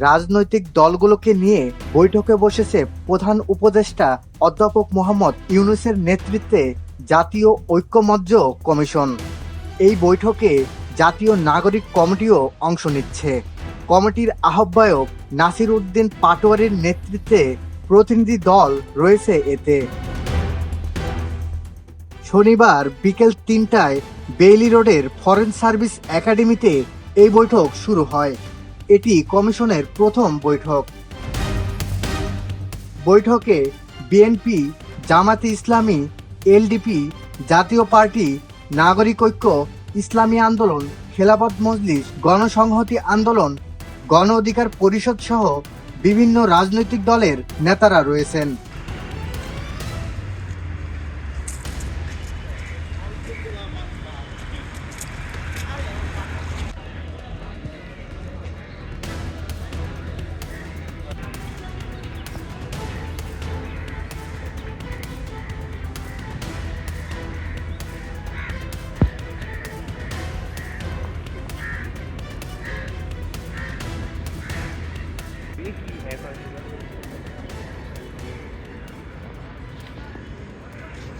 রাজনৈতিক দলগুলোকে নিয়ে বৈঠকে বসেছে প্রধান উপদেষ্টা অধ্যাপক মোহাম্মদ ইউনুসের নেতৃত্বে জাতীয় ঐক্যমজ্জ কমিশন। এই বৈঠকে জাতীয় নাগরিক কমিটিও অংশ নিচ্ছে। কমিটির আহ্বায়ক নাসির উদ্দিন পাটোয়ারির নেতৃত্বে প্রতিনিধি দল রয়েছে এতে। শনিবার বিকেল তিনটায় বেইলি রোডের ফরেন সার্ভিস একাডেমিতে এই বৈঠক শুরু হয়। এটি কমিশনের প্রথম বৈঠক। বৈঠকে বিএনপি, জামাতে ইসলামী, এলডিপি, জাতীয় পার্টি, নাগরিক ঐক্য, ইসলামী আন্দোলন, খেলাফত মজলিস, গণসংহতি আন্দোলন, গণ অধিকার পরিষদ সহ বিভিন্ন রাজনৈতিক দলের নেতারা রয়েছেন।